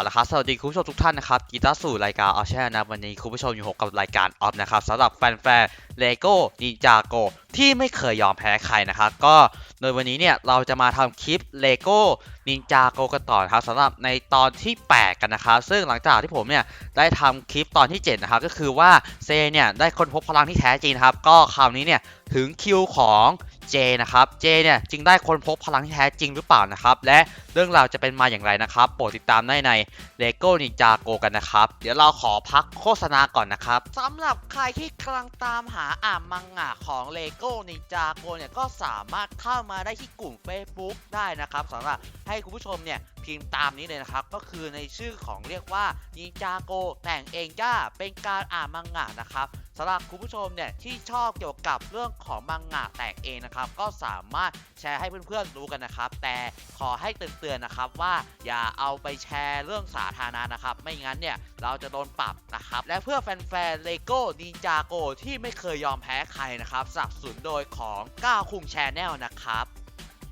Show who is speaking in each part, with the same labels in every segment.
Speaker 1: าละครับสวัสดีคุณผู้ชมทุกท่านนะครับกีตาร์สู่รายการออชแนนะวันนี้คุณผู้ชมอยู่หกกับรายการออฟนะครับสำหรับแฟนๆเลโก้นินจาโกที่ไม่เคยยอมแพ้ใครนะครับก็โดยวันนี้เนี่ยเราจะมาทำคลิปเลโก้นินจาโกกันต่อนะครับสำหรับในตอนที่ 8 กันนะครับซึ่งหลังจากที่ผมเนี่ยได้ทำคลิปตอนที่ 7 นะครับก็คือว่าเซเนี่ยได้ค้นพบพลังที่แท้จริงนะครับก็คราวนี้เนี่ย ถึงคิวของเจนะครับ เจเนี่ยจึงได้ค้นพบพลังที่แท้จริงหรือเปล่านะครับ และเรื่องราวจะเป็นมาอย่างไรนะครับ โปรดติดตามได้ในเลโก้นินจาโกกันนะครับ เดี๋ยวเราขอพักโฆษณาก่อนนะครับสำหรับใครที่กำลังตามหาอ่านมังงะของเลโก้นินจาโกเนี่ยก็สามารถเข้ามาได้ที่กลุ่ม Facebook ได้นะครับสำหรับให้คุณผู้ชมเนี่ยพิมพ์ตามนี้เลยนะครับ ก็คือในชื่อของเรียกว่านินจาโกแต่งเองจ้าเป็นการอ่านมังงะนะครับ สำหรับคุณผู้ชมเนี่ยที่ชอบเกี่ยวกับเรื่องของมังงะแต่งเองนะครับ ก็สามารถแชร์ให้เพื่อนๆรู้กันนะครับ แต่ขอให้เตือนๆนะครับว่าอย่าเอาไปแชร์เรื่องสาธารณะนะครับ ไม่งั้นเนี่ยเราจะโดนปรับนะครับ และเพื่อแฟนๆเลโก้นินจาโกที่ไม่เคยยอมแพ้ใครนะครับสับสนุนโดยของก้าวคุงแชนแนลนะครับ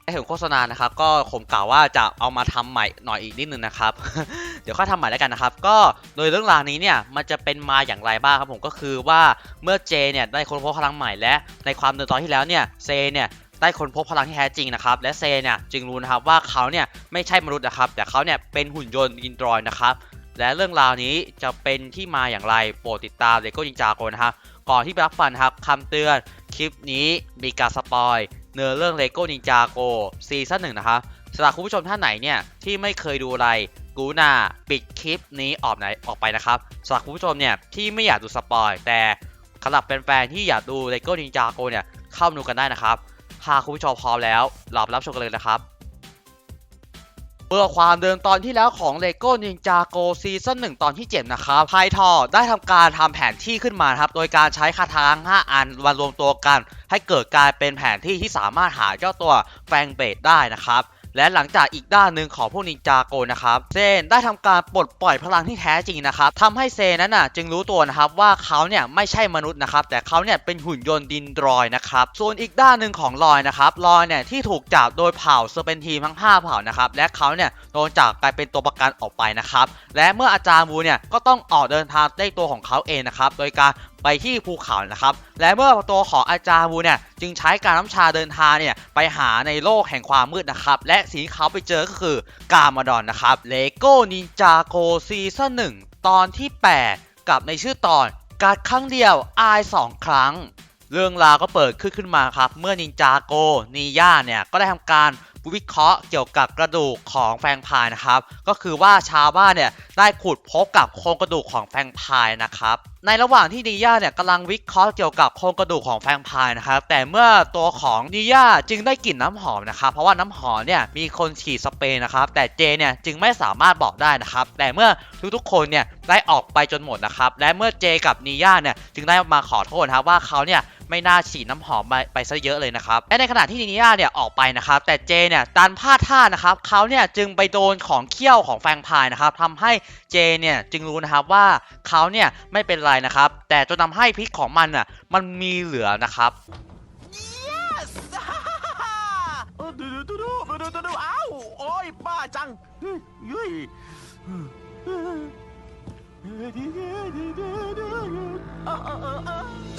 Speaker 1: ได้ถึงโฆษณานะครับก็ผมกล่าวว่าจะเอามาทำใหม่หน่อยอีกนิดนึงนะครับ เดี๋ยวค่อยทำใหม่แล้วกันนะครับ ก็โดยเรื่องราวนี้เนี่ยมันจะเป็นมาอย่างไรบ้างครับผมก็คือว่าเมื่อเจเนี่ยได้ค้นพบพลังใหม่และในความเดินตอนที่แล้วเนี่ยเซเนี่ยได้ค้นพบพลังที่แท้จริงนะครับ และเซเนี่ยจึงรู้นะครับว่าเขาเนี่ยไม่ใช่มนุษย์นะครับ แต่เขาเนี่ยเป็นหุ่นยนต์อินดรอยนะครับ และเรื่องราวนี้จะเป็นที่มาอย่างไรโปรดติดตามเลโก้จินจาโกนะครับก่อนที่ไปรับฟังนครับคำเตือนคลิปนี้มีการสปอย เนื้อเรื่องเลโก้นินจาโกซีซั่นหนึ่งนะครับสำหรับคุณผู้ชมท่านไหนเนี่ยที่ไม่เคยดูอะไรกูนาปิดคลิปนี้ออกไหนออกไปนะครับสำหรับคุณผู้ชมเนี่ยที่ไม่อยากดูสปอยแต่สำหรับแฟนๆที่อยากดูเลโก้นินจาโกเนี่ยเข้าดูกันได้นะครับหากคุณผู้ชมพร้อมแล้วเราไปรับชมกันเลยนะครับ เมื่อความเดิมตอนที่แล้วของ LEGO Ninja Go ซีซั่น1ตอนที่ 7 นะครับไพทอได้ทำการทำแผนที่ขึ้นมาครับ โดยการใช้คาถา5อันมารวมตัวกัน ให้เกิดกลายเป็นแผนที่ที่สามารถหาเจ้าตัวแฟงเบดได้นะครับ และหลังจากอีกด้านหนึ่งของพวกนินจาโกนะครับเซนได้ทำการปลดปล่อยพลังที่แท้จริงนะครับทำให้เซนนั้นน่ะจึงรู้ตัวนะครับว่าเขาเนี่ยไม่ใช่มนุษย์นะครับแต่เขาเนี่ยเป็นหุ่นยนต์ดินดรอยนะครับส่วนอีกด้านหนึ่งของลอยนะครับลอยเนี่ยที่ถูกจับโดยเผ่าเซอร์เปนทีมทั้ง5เผ่านะครับและเขาเนี่ยโดนจับกลายเป็นตัวประกันออกไปนะครับและเมื่ออาจารย์บูเนี่ยก็ต้องออกเดินทางด้วยตัวของเขาเองนะครับโดยการไปที่ภูเขานะครับ และเมื่อตัวของอาจารย์บูเนี่ยจึงใช้การน้ำชาเดินทางเนี่ยไปหาในโลกแห่งความมืดนะครับ และสิ่งเขาไปเจอก็คือกามาดอนนะครับเลโก้นินจาโกซีซั่นหนึ่งตอนที่ 8 กับในชื่อตอนการดครั้งเดียวอายสองครั้ง เรื่องราวก็เปิดขึ้นขึ้นมาครับ เมื่อนินจาโกนีย่าเนี่ยก็ได้ทำการ วิเคราะห์เกี่ยวกับกระดูกของแฟงพายนะครับ ก็คือว่าชาวบ้านเนี่ยได้ขุดพบกับโครงกระดูกของแฟงพายนะครับ ในระหว่างที่นีย่าเนี่ยกำลังวิเคราะห์เกี่ยวกับโครงกระดูกของแฟงพายนะครับ แต่เมื่อตัวของนีย่าจึงได้กลิ่นน้ำหอมนะครับ เพราะว่าน้ำหอมเนี่ยมีคนฉีดสเปรย์นะครับ แต่เจเนี่ยจึงไม่สามารถบอกได้นะครับ แต่เมื่อทุกๆคนเนี่ยได้ออกไปจนหมดนะครับ และเมื่อเจกับนีย่าเนี่ยจึงได้มาขอโทษนะครับว่าเขาเนี่ย ไม่น่าฉีดน้ำหอมไปไปซะเยอะเลยนะครับและในขณะที่นีนิยาเนี่ยออกไปนะครับแต่เจเนี่ยดันพลาดท่านะครับเขาเนี่ยจึงไปโดนของเขี้ยวของแฟงพายนะครับทำให้เจเนี่ยจึงรู้นะครับว่าเขาเนี่ยไม่เป็นไรนะครับแต่จนทำให้พิษของมันอะมันมีเหลือนะครับ
Speaker 2: yes เออดูดูดูดูดูดูดูอ้าวโอ้ยบ้าจังเฮ้ย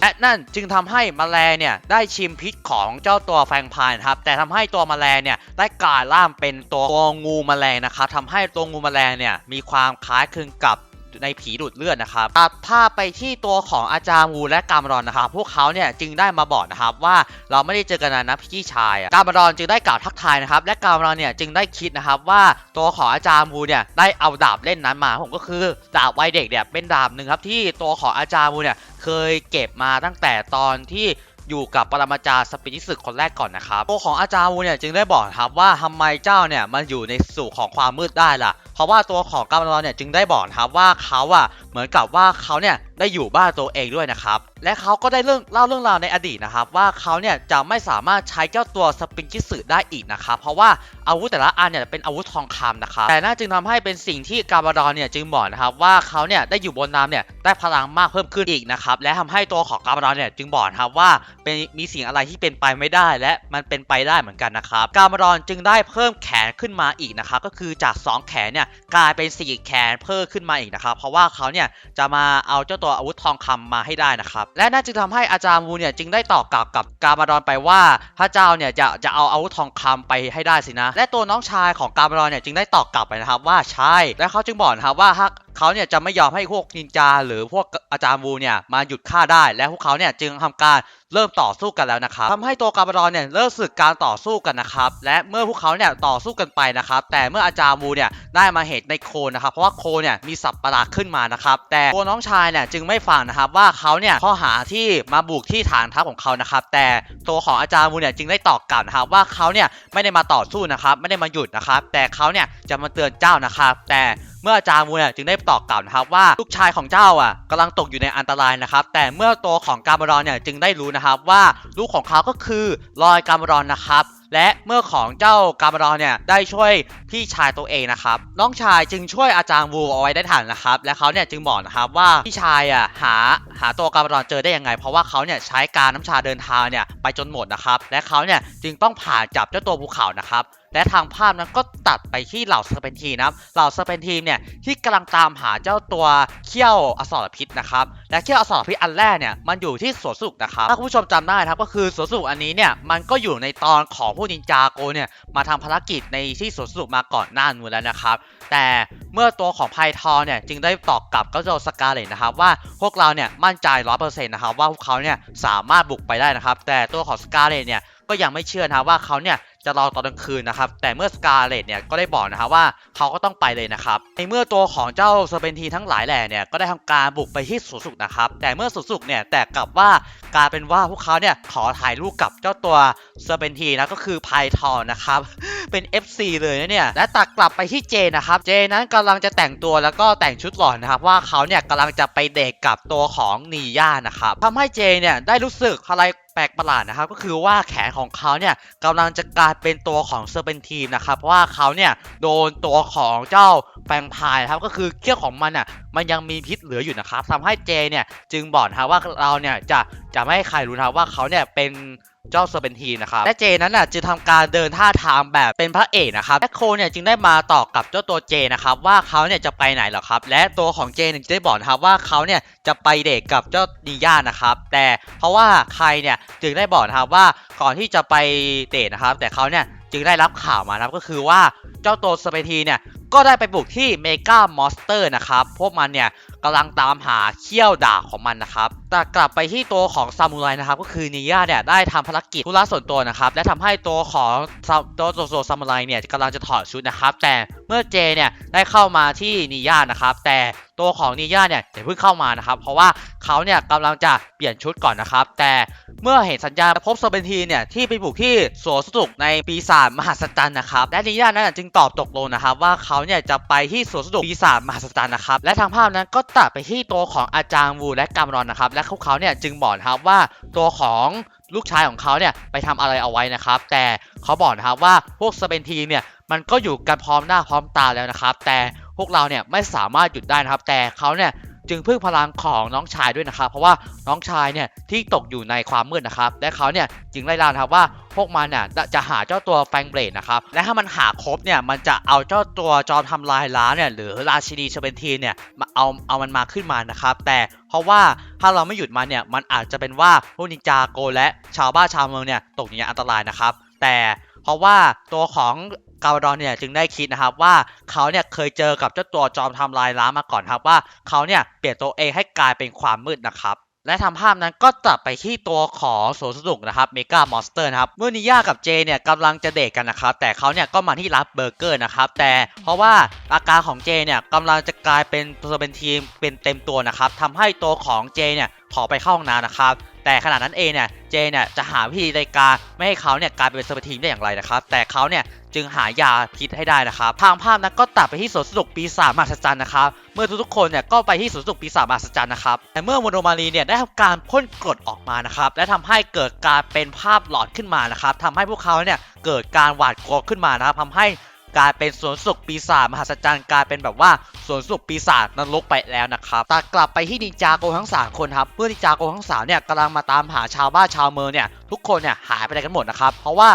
Speaker 1: และนั่นจึงทำให้แมลงเนี่ยได้ชิมพิษของเจ้าตัวแฟงพายนครับ แต่ทำให้ตัวแมลงเนี่ยได้กลายร่างเป็นตัวงูแมลงนะครับทำให้ตัวงูแมลงเนี่ยมีความคล้ายคลึงกับ ในผีดูดเลือดนะครับตัดภาพไปที่ตัวของอาจารย์วูและกามรอนนะครับพวกเขาเนี่ยจึงได้มาบอกนะครับว่าเราไม่ได้เจอกันนานนะพี่ชายกามรอนจึงได้กล่าวทักทายนะครับและกามรอนเนี่ยจึงได้คิดนะครับว่าตัวของอาจารย์วูเนี่ยได้เอาดาบเล่นนั้นมาผมก็คือดาบวัยเด็กเนี่ยเป็นดาบหนึ่งครับที่ตัวของอาจารย์วูเนี่ยเคยเก็บมาตั้งแต่ตอนที่อยู่กับปรมาจารย์สปิริสึกคนแรกก่อนนะครับตัวของอาจารย์วูเนี่ยจึงได้บอกครับว่าทำไมเจ้าเนี่ยมันอยู่ในสู่ของความมืดได้ล่ะ ราะว่าตัวของกามารอนเนี่ยจึงได้บอกนะครับว่าเขาอะเหมือนกับว่าเขาเนี่ยได้อยู่บ้านตัวเองด้วยนะครับและเขาก็ได้เรื่องเล่าเรื่องราวในอดีตนะครับว่าเขาเนี่ยจะไม่สามารถใช้เจ้าตัวสปริงจิสึได้อีกนะครับเพราะว่าอาวุธแต่ละอันเนี่ยเป็นอาวุธทองคำนะครับแต่น่าจึงทำให้เป็นสิ่งที่กาบารอนเนี่ยจึงบอกนะครับว่าเขาเนี่ยได้อยู่บนน้ำเนี่ยได้พลังมากเพิ่มขึ้นอีกนะครับและทำให้ตัวของกาบารอนเนี่ยจึงบอกนะครับว่าเป็นมีสิ่งอะไรที่เป็นไปไม่ได้ และมันเป็นไปได้เหมือนกันนะครับกาบารอนจึงได้เพิ่มแขนขึ้นมาอีกนะครับก็คือจาก 2 แขนเนี่ยกลายเป็นสี่แขนเพิ่มขึ้นมาอีกนะครับ เพราะว่าเขาเนี่ยจะมาเอาเจ้าตัวอาวุธทองคำมาให้ได้นะครับ และนั่นจึงทำให้อาจารย์วูเนี่ยจึงได้ตอบกลับกับกามาดอนไปว่าพระเจ้าเนี่ยจะจะเอาอาวุธทองคำไปให้ได้สินะ และตัวน้องชายของกามาดอนเนี่ยจึงได้ตอบกลับไปนะครับว่าใช่ และเขาจึงบอกนะครับว่าถ้า เขาเนี่ยจะไม่ยอมให้พวกนินจาหรือพวกอาจารย์วูเนี่ยมาหยุดฆ่าได้ และพวกเขาเนี่ยจึงทำการเริ่มต่อสู้กันแล้วนะครับทำให้ตัวกาบารอนเนี่ยเริ่มสึกการต่อสู้กันนะครับและเมื่อพวกเขาเนี่ยต่อสู้กันไปนะครับแต่เมื่ออาจารย์มูเนี่ยได้มาเหตุในโคนะครับเพราะว่าโคเนี่ยมีสัตว์ประหลาดขึ้นมานะครับแต่ตัวน้องชายเนี่ยจึงไม่ฟังนะครับว่าเขาเนี่ยข้อหาที่มาบุกที่ฐานทัพของเขานะครับแต่ตัวของอาจารย์มูเนี่ยจึงได้ตอบกลับนะครับว่าเขาเนี่ยไม่ได้มาต่อสู้นะครับไม่ได้มาหยุดนะครับแต่เขาเนี่ยจะมาเตือนเจ้านะครับแต่ เมื่ออาจารย์มูเนี่ยจึงได้ตอบกลับนะครับว่าลูกชายของเจ้าอะกำลังตกอยู่ในอันตรายนะครับ แต่เมื่อตัวของกาบารอนเนี่ยจึงได้รู้นะครับว่าลูกของเขาก็คือลอยกาบารอนนะครับและเมื่อของเจ้ากาบารอนเนี่ยได้ช่วยพี่ชายตัวเองนะครับ น้องชายจึงช่วยอาจารย์วูเอาไว้ได้ทันนะครับ และเขาเนี่ยจึงบอกนะครับว่าพี่ชายอะหาหาตัวกาบารอนเจอได้ยังไง เพราะว่าเขาเนี่ยใช้การน้ำชาเดินทางเนี่ยไปจนหมดนะครับ และเขาเนี่ยจึงต้องผ่านจับเจ้าตัวภูเขานะครับ และทางภาพนั้นก็ตัดไปที่เหล่าสเปนทีนะครับเหล่าสเปนทีมเนี่ยที่กำลังตามหาเจ้าตัวเขี้ยวอสรพิษนะครับและเขี้ยวอสรพิษอันแรกเนี่ยมันอยู่ที่สวนสุกนะครับถ้าคุณผู้ชมจำได้ครับก็คือสวนสุกอันนี้เนี่ยมันก็อยู่ในตอนของผู้นินจาโกเนี่ยมาทำภารกิจในที่สวนสุกมาก่อนหน้านู้นแล้วนะครับ แต่เมื่อตัวของไพทอเนี่ยจึงได้ตอบกลับก็โจสกาเลตนะครับว่าพวกเราเนี่ยมั่นใจร้อยเปอร์เซ็นต์นะครับว่าพวกเขาเนี่ยสามารถบุกไปได้นะครับ แต่ตัวของสกาเลตเนี่ยก็ยังไม่เชื่อนะครับว่าเขาเนี่ย จะรอตอนกลางคืนนะครับ แต่เมื่อสกาเลตเนี่ยก็ได้บอกนะครับว่าเขาก็ต้องไปเลยนะครับในเมื่อตัวของเจ้าสเปนทีทั้งหลายแหล่เนี่ยก็ได้ทำการบุกไปที่สวนสนุกนะครับแต่เมื่อสวนสนุกเนี่ยแต่กลับว่ากลายเป็นว่าพวกเขาเนี่ยขอถ่ายรูปกับเจ้าตัวสเปนทีนะก็คือไพทอนนะครับเป็น FC เลยนะเนี่ยและตัดกลับไปที่เจนะครับเจนั้นกำลังจะแต่งตัวแล้วก็แต่งชุดหล่อนนะครับว่าเขาเนี่ยกำลังจะไปเดทกับตัวของนีย่านะครับทำให้เจเนี่ยได้รู้สึกอะไรแปลกประหลาดนะครับก็คือว่าแขนของเขาเนี่ยกำลังจะกลายเป็นตัวของเซอร์เปนทีมนะครับเพราะว่าเขาเนี่ยโดนตัวของเจ้าแปลงพายครับก็คือเขี้ยวของมันอะมันยังมีพิษเหลืออยู่นะครับทำให้เจเนี่ยจึงบอกนะว่าเราเนี่ยจะจะไม่ให้ใครรู้นะว่าเขาเนี่ยเป็น เจ้าเซอร์เปนทีนะครับและเจนั้นน่ะจึงทำการเดินท่าทางแบบเป็นพระเอกนะครับและโคเนี่ยจึงได้มาตอบกับเจ้าตัวเจนะครับว่าเขาเนี่ยจะไปไหนเหรอครับ และตัวของเจเนี่ยจึงได้บอกนะครับว่าเขาเนี่ยจะไปเดทกับเจ้านิย่านะครับ แต่เพราะว่าใครเนี่ยจึงได้บอกนะครับว่าก่อนที่จะไปเดทนะครับ แต่เขาเนี่ยจึงได้รับข่าวมานะครับก็คือว่าเจ้าตัวสเปนทีเนี่ยก็ได้ไปบุกที่เมกามอสเตอร์นะครับ พวกมันเนี่ย กำลังตามหาเขี้ยวดาบของมันนะครับแต่กลับไปที่ตัวของซามูไรนะครับก็คือนิย่าเนี่ยได้ทำภารกิจธุระส่วนตัวนะครับและทำให้ตัวของตัวตัวซามูไรเนี่ยกำลังจะถอดชุดนะครับ แต่เมื่อเจเนี่ยได้เข้ามาที่นิย่านะครับ แต่ตัวของนิย่าเนี่ยอย่าเพิ่งเข้ามานะครับ เพราะว่าเขาเนี่ยกำลังจะเปลี่ยนชุดก่อนนะครับ แต่เมื่อเห็นสัญญาณพบสเปนทีเนี่ยที่ไปบุกที่สวนสนุกในปีศาจมหัศจรรย์นะครับและนิย่านั้นจึงตอบตกลงนะครับ ว่าเขาเนี่ยจะไปที่สวนสนุกปีศาจมหัศจรรย์นะครับ และทางภาพนั้นก็ตัดไปที่ตัวของอาจารย์วูและกามรอนนะครับ และพวกเขาเนี่ยจึงบอกนะครับว่าตัวของลูกชายของเขาเนี่ยไปทำอะไรเอาไว้นะครับ แต่เขาบอกนะครับว่าพวกสเปนทีเนี่ยมันก็อยู่กันพร้อมหน้าพร้อมตาแล้วนะครับ แต่พวกเราเนี่ยไม่สามารถหยุดได้นะครับ แต่เขาเนี่ย จึงพึ่งพลังของน้องชายด้วยนะครับ เพราะว่าน้องชายเนี่ยที่ตกอยู่ในความมืดนะครับและเขาเนี่ยจึงไล่ล่านะครับว่าพวกมันเนี่ยจะหาเจ้าตัวแฟงเบลดนะครับและถ้ามันหาครบเนี่ยมันจะเอาเจ้าตัวจอมทำลายล้าเนี่ยหรือราชินีเชเบนทีเนี่ยมาเอาเอามันมาขึ้นมานะครับ แต่เพราะว่าถ้าเราไม่หยุดมันเนี่ยมันอาจจะเป็นว่าพวกนินจาโกและชาวบ้านชาวเมืองเนี่ยตกอยู่ในอันตรายนะครับ แต่เพราะว่าตัวของ กาบารอนเนี่ยจึงได้คิดนะครับว่าเขาเนี่ยเคยเจอกับเจ้าตัวจอมทำลายล้างมาก่อนครับว่าเขาเนี่ยเปลี่ยนตัวเองให้กลายเป็นความมืดนะครับและทำภาพนั้นก็ตัดไปที่ตัวของสวนสนุกนะครับเมกามอนสเตอร์นะครับเมื่อนิย่ากับเจเนี่ยกำลังจะเดทกันนะครับแต่เขาเนี่ยก็มาที่รับเบอร์เกอร์นะครับแต่เพราะว่าอาการของเจเนี่ยกำลังจะกลายเป็นตัวเป็นทีมเป็นเต็มตัวนะครับทำให้ตัวของเจเนี่ยขอไปเข้าห้องน้ำนะครับ แต่ขณะนั้นเองเนี่ยเจเนี่ยจะหาวิธีในการไม่ให้เขาเนี่ยกลายเป็นสเปนทีมได้อย่างไรนะครับ แต่เขาเนี่ยจึงหายาพิษให้ได้นะครับ ทางภาพนั้นก็ตัดไปที่สวนสนุกปีศาจมหัศจรรย์นะครับ เมื่อทุกๆคนเนี่ยก็ไปที่สวนสนุกปีศาจมหัศจรรย์นะครับ แต่เมื่อโมโนมารีเนี่ยได้ทำการพ่นกรดออกมานะครับ และทำให้เกิดการเป็นภาพหลอนขึ้นมานะครับทำให้พวกเขาเนี่ยเกิดการหวาดกลัวขึ้นมานะครับทำให้ กลายเป็นสวนสุขปีศาจมหัศจรรย์กลายเป็นแบบว่าสวนสุขปีศาจนรกไปแล้วนะครับตัดกลับไปที่นินจาโกทั้งสามคนครับเมื่อนินจาโกทั้งสามเนี่ยกำลังมาตามหาชาวบ้านชาวเมืองเนี่ยทุกคนเนี่ยหายไปไหนกันหมดนะครับเพราะว่า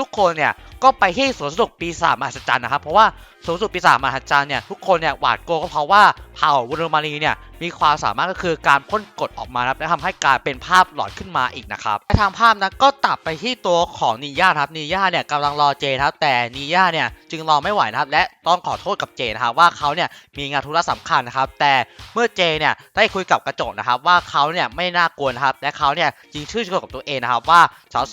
Speaker 1: ทุกคนเนี่ย ก็ไปที่สวนสนุกปีศาจมหัศจรรย์นะครับ เพราะว่าสวนสนุกปีศาจมหัศจรรย์เนี่ยทุกคนเนี่ยหวาดกลัวก็เพราะว่าเผ่าวูโรมารีเนี่ยมีความสามารถก็คือการพ่นกดออกมาครับและทำให้กลายเป็นภาพหลอนขึ้นมาอีกนะครับในทางภาพนะก็ตัดไปที่ตัวของนีย่าครับนีย่าเนี่ยกำลังรอเจนะครับแต่นีย่าเนี่ยจึงรอไม่ไหวนะครับและต้องขอโทษกับเจนะครับว่าเขาเนี่ยมีงานธุระสำคัญนะครับ แต่เมื่อเจเนี่ยได้คุยกับกระจกนะครับว่าเขาเนี่ยไม่น่ากลัวครับและเขาเนี่ยจึงชื่นชมกับตัวเองนะครับว่า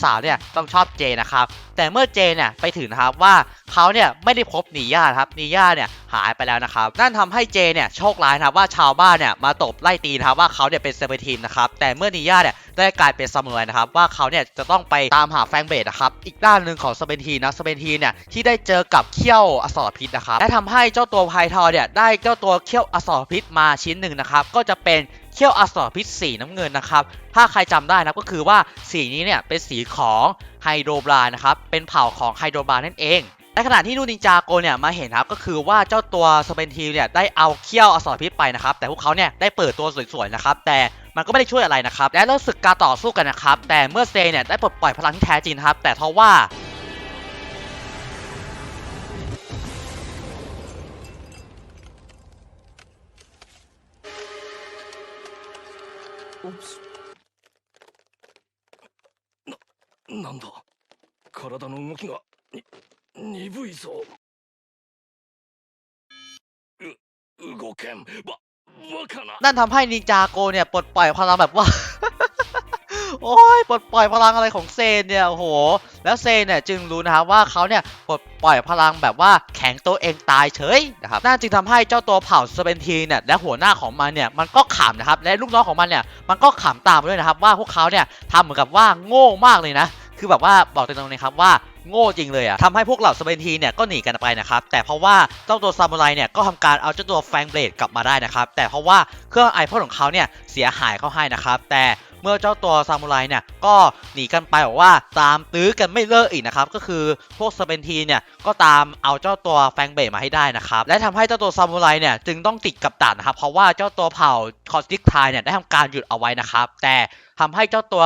Speaker 1: สาวๆเนี่ยต้องชอบเจนะครับแต่เมื่อเจเนี่ยไปถึงนะครับว่าเขาเนี่ยไม่ได้พบนีย่าครับนีย่าเนี่ยหายไปแล้วนะครับ นั่นทำให้เจเนี่ยโชคร้ายนะครับว่าชาวบ้านเนี่ยมาตบไล่ตีนะครับว่าเขาเนี่ยเป็นเซเบทีนนะครับแต่เมื่อนีย่าเนี่ยได้กลายเป็นซามูไรนะครับว่าเขาเนี่ยจะต้องไปตามหาแฟงเบดนะครับอีกด้านหนึ่งของเซเบทีนนะเซเบทีนเนี่ยที่ได้เจอกับเขี้ยวอสรพิษนะครับและทำให้เจ้าตัวไพทอร์เนี่ยได้เจ้าตัวเขี้ยวอสรพิษมาชิ้นหนึ่งนะครับก็จะเป็นเขี้ยวอสรพิษสีน้ำเงินนะครับถ้าใครจำได้นะก็คือว่าสีนี้เนี่ยเป็นสีของ ไฮโดรบรานะครับเป็นเผ่าของไฮโดรบรานั่นเองในขณะที่นูนินจาโกเนี่ยมาเห็นครับก็คือว่าเจ้าตัวสเปนทีเนี่ยได้เอาเขี้ยวอสรพิษไปนะครับแต่พวกเขาเนี่ยได้เปิดตัวสวยๆนะครับแต่มันก็ไม่ได้ช่วยอะไรนะครับและเริ่มศึกการต่อสู้กันนะครับแต่เมื่อเซเนี่ยได้ปลดปล่อยพลังที่แท้จริงครับแต่ทว่า
Speaker 3: なんだ体の動きがに鈍いぞう動けんばバカな
Speaker 1: นั่นทำให้นินจาโกเนี่ยปลดปล่อยพลังแบบว่า โอ้ยปลดปล่อยพลังอะไรของเซนเนี่ยโอ้โห แล้วเซนเนี่ยจึงรู้นะครับว่าเขาเนี่ยปลดปล่อยพลังแบบว่าแข็งตัวเองตายเฉยนะครับนั่นจึงทำให้เจ้าตัวเผ่าสเปนทีเนี่ยและหัวหน้าของมันเนี่ยมันก็ขำนะครับและลูกน้องของมันเนี่ยมันก็ขำตามไปด้วยนะครับว่าพวกเขาเนี่ยทำเหมือนกับว่าโง่มากเลยนะ คือแบบว่าบอกตรงๆเลยครับว่าโง่จริงเลยอะทำให้พวกเหล่าสเปนทีเนี่ยก็หนีกันไปนะครับ แต่เพราะว่าเจ้าตัวซามูไรเนี่ยก็ทำการเอาเจ้าตัวแฟงเบลดกลับมาได้นะครับ แต่เพราะว่าเครื่องไอพ่นของเขาเนี่ยเสียหายเข้าให้นะครับ แต่เมื่อเจ้าตัวซามูไรเนี่ยก็หนีกันไปบอกว่าตามตื้อกันไม่เลิกอีกนะครับก็คือพวกสเปนทีเนี่ยก็ตามเอาเจ้าตัวแฟงเบมาให้ได้นะครับและทำให้เจ้าตัวซามูไรเนี่ยจึงต้องติดกับดักนะครับเพราะว่าเจ้าตัวเผ่าคอสติกไทเนี่ยได้ทำการหยุดเอาไว้นะครับแต่ทำให้เจ้าตัว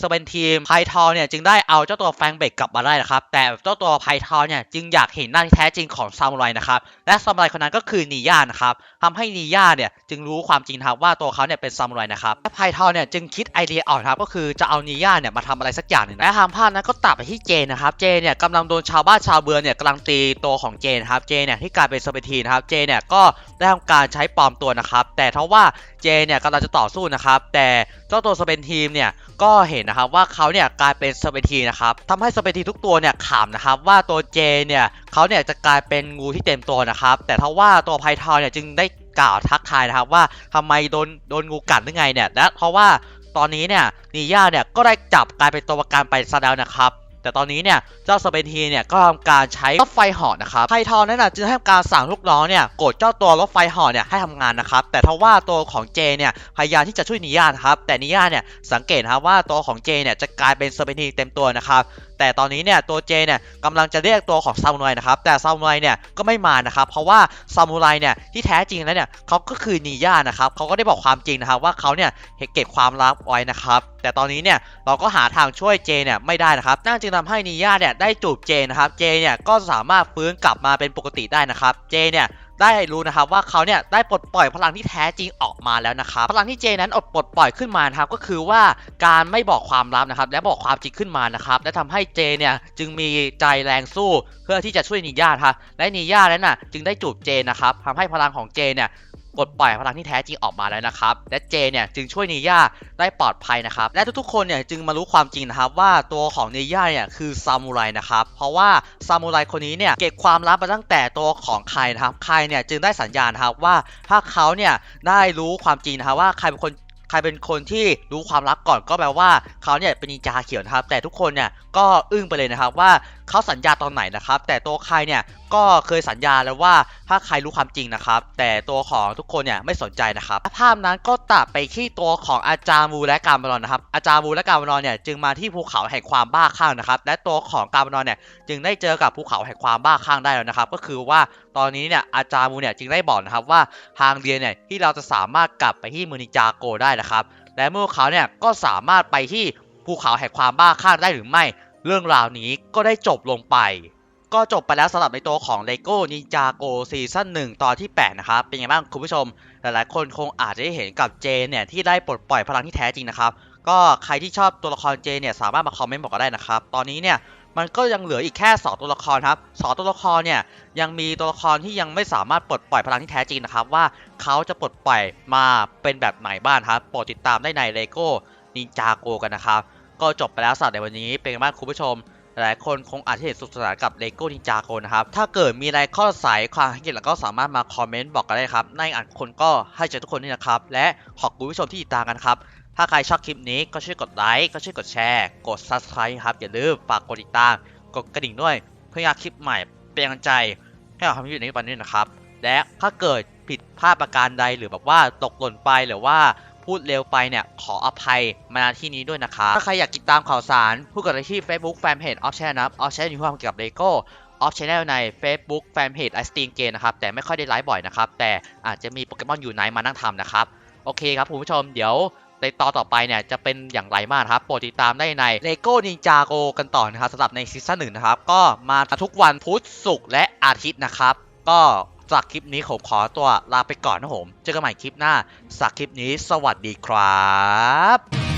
Speaker 1: สเปนทีมไพทอเนี่ยจึงได้เอาเจ้าตัวแฟงเบกกลับมาได้นะครับแต่เจ้าตัวไพทอเนี่ยจึงอยากเห็นหน้าที่แท้จริงของซามูไรนะครับและซามูไรคนนั้นก็คือนีย่านะครับทำให้นีย่าเนี่ยจึงรู้ความจริงครับว่าตัวเขาเนี่ยเป็นซามูไรนะครับและไพทอเนี่ยจึงคิดไอเดียออกนะครับก็คือจะเอานีย่าเนี่ยมาทำอะไรสักอย่างหนึ่งและทางภาพนั้นก็ตัดไปที่เจนนะครับเจนเนี่ยกำลังโดนชาวบ้านชาวเบือเนี่ยกำลังตีตัวของเจนะครับเจนเนี่ยที่กลายเป็นสเปนทีนะครับเจนเนี่ยก็ได้ทำการใช้ปลอมตัวนะครับแต่ทว่าเจนเนี่ยกำลังจะต่อสู้นะครับแต่เจ้าตัวสเปนทีมเนี่ยก็เห็นนะครับว่าเขาเนี่ยกลายเป็นสเปนทีนะครับทำให้สเปนทีทุกตัวเนี่ยขำนะครับว่าตัวเจเนี่ยเขาเนี่ยจะกลายเป็นงูที่เต็มตัวนะครับแต่ทว่าตัวไพทอนเนี่ยจึงได้กล่าวทักทายนะครับว่าทำไมโดนโดนงูกัดหรือไงเนี่ยและเพราะว่า ตอนนี้เนี่ยนีย่าเนี่ยก็ได้จับกลายเป็นตัวประกันไปซะแล้วนะครับแต่ตอนนี้เนี่ยเจ้าสเปนทีเนี่ยก็ทำการใช้รถไฟห่อนะครับไพทอนนั่นน่ะจึงให้การสั่งลูกน้องเนี่ยกดเจ้าตัวรถไฟห่อเนี่ยให้ทำงานนะครับแต่ทว่าตัวของเจเนี่ยพยายามที่จะช่วยนิย่านะครับแต่นิย่าเนี่ยสังเกตนะครับว่าตัวของเจเนี่ยจะกลายเป็นสเปนทีเต็มตัวนะครับ แต่ตอนนี้เนี่ยตัวเจเนี่ยกำลังจะเรียกตัวของซามูไรนะครับแต่ซามูไรเนี่ยก็ไม่มานะครับเพราะว่าซามูไรเนี่ยที่แท้จริงแล้วเนี่ยเขาก็คือนิย่านะครับเขาก็ได้บอกความจริงนะครับว่าเขาเนี่ยเก็บความลับไว้นะครับแต่ตอนนี้เนี่ยเราก็หาทางช่วยเจเนี่ยไม่ได้นะครับนั่นจึงทำให้นิย่าเนี่ยได้จูบเจนะครับเจเนี่ยก็สามารถฟื้นกลับมาเป็นปกติได้นะครับเจเนี่ย ได้รู้นะครับว่าเขาเนี่ยได้ปลดปล่อยพลังที่แท้จริงออกมาแล้วนะครับพลังที่เจนั้นอดปลดปล่อยขึ้นมานครับก็คือว่าการไม่บอกความลับนะครับและบอกความจริงขึ้นมานะครับและทำให้เจเนี่ยจึงมีใจแรงสู้เพื่อที่จะช่วยนิย่าครับและนิย่านั้นน่ะจึงได้จูบเจนะครับทำให้พลังของเจเนี่ย ปลดปล่อยพลังที่แท้จริงออกมาแล้วนะครับ และเจเนี่ยจึงช่วยเนย่าได้ปลอดภัยนะครับ และทุกๆคนเนี่ยจึงมารู้ความจริงนะครับว่าตัวของเนย่าเนี่ยคือซามูไรนะครับ เพราะว่าซามูไรคนนี้เนี่ยเก็บความลับมาตั้งแต่ตัวของใครนะครับ ใครเนี่ยจึงได้สัญญาณครับว่าถ้าเขาเนี่ยได้รู้ความจริงนะครับว่าใครเป็นคนใครเป็นคนที่รู้ความลับก่อนก็แปลว่าเขาเนี่ยเป็นนินจาเขียวนะครับ แต่ทุกคนเนี่ยก็อึ้งไปเลยนะครับว่าเขาสัญญาตอนไหนนะครับ แต่ตัวใครเนี่ยก็เคยสัญญาแล้วว่าถ้าใครรู้ความจริงนะครับ แต่ตัวของทุกคนเนี่ยไม่สนใจนะครับ ภาพนั้นก็ตัดไปที่ตัวของอาจารย์มูและการบอลนะครับ อาจารย์มูและการบอลเนี่ยจึงมาที่ภูเขาแห่งความบ้าคลั่งนะครับ และตัวของการบอลเนี่ยจึงได้เจอกับภูเขาแห่งความบ้าคลั่งได้แล้วนะครับ ก็คือว่าตอนนี้เนี่ยอาจารย์มูเนี่ยจึงได้บอกนะครับว่าทางเรียนเนี่ยที่เราจะสามารถกลับไปที่มือนิจาโกได้นะครับ และเมื่อเขาเนี่ยก็สามารถไปที่ภูเขาแห่งความบ้าคลั่งได้หรือไม่ เรื่องราวนี้ก็ได้จบลงไป ก็จบไปแล้วสำหรับในตัวของ LEGO Ninjago ซีซั่น1ตอนที่ 8 นะครับ เป็นไงบ้างคุณผู้ชม หลายๆ คนคงอาจจะได้เห็นกับเจนเนี่ย ที่ได้ปลดปล่อยพลังที่แท้จริงนะครับ ก็ใครที่ชอบตัวละครเจนเนี่ยสามารถมาคอมเมนต์บอกก็ได้นะครับ ตอนนี้เนี่ยมันก็ยังเหลืออีกแค่ 2 ตัวละครครับสองตัวละครเนี่ยยังมีตัวละครที่ยังไม่สามารถปลดปล่อยพลังที่แท้จริงนะครับ ว่าเขาจะปลดปล่อยมาเป็นแบบไหนบ้างครับโปรดติดตามได้ใน LEGO Ninjago กันนะครับ ก็จบไปแล้วสำหรับในวันนี้เป็นไงบ้างคุณผู้ชม หลายคนคงอาจจะเห็นสุขสนานกับ LEGO Ninjago นะครับ ถ้าเกิดมีอะไรข้อสายความคิดเห็นแล้วก็สามารถมาคอมเมนต์บอกกันได้ครับในอ่านคนก็ให้เจทุกคนนี่นะครับ และขอบคุณผู้ชมที่ติดตามกันครับ ถ้าใครชอบคลิปนี้ก็ช่วยกดไลค์ก็ช่วยกดแชร์ กด Subscribe ครับอย่าลืมฝากกดติดตามกดกระดิ่งด้วยเพื่ออยากคลิปใหม่เป็นกำลังใจให้เราทำคลิปนี้ไปนี้นะครับ และถ้าเกิดผิดพลาดประการใดหรือแบบว่าตกหล่นไปหรือว่า พูดเร็วไปเนี่ยขออภัยมาณที่นี้ด้วยนะครับ ถ้าใครอยากติดตามข่าวสารพูดกันได้ที่ Facebook Fanpage Off Channel นะครับ Off Channel มีความเกี่ยวกับ Lego Off Channel ใน Facebook Fanpage i s t e a m Game นะครับ แต่ไม่ค่อยได้ไลฟ์บ่อยนะครับ แต่อาจจะมีโปเกมอนอยู่ไหนมานั่งทำนะครับ โอเคครับคุณผู้ชมเดี๋ยวในตอนต่อไปเนี่ยจะเป็นอย่างไรมากครับ โปรดติดตามได้ใน LEGO Ninjago กันต่อนะครับสำหรับในซีซั่นหนึ่งนะครับ ก็มาทุกวันพุธศุกร์และอาทิตย์นะครับ ก็ จากคลิปนี้ผมขอตัวลาไปก่อนนะผม เจอกันใหม่คลิปหน้าสักคลิปนี้สวัสดีครับ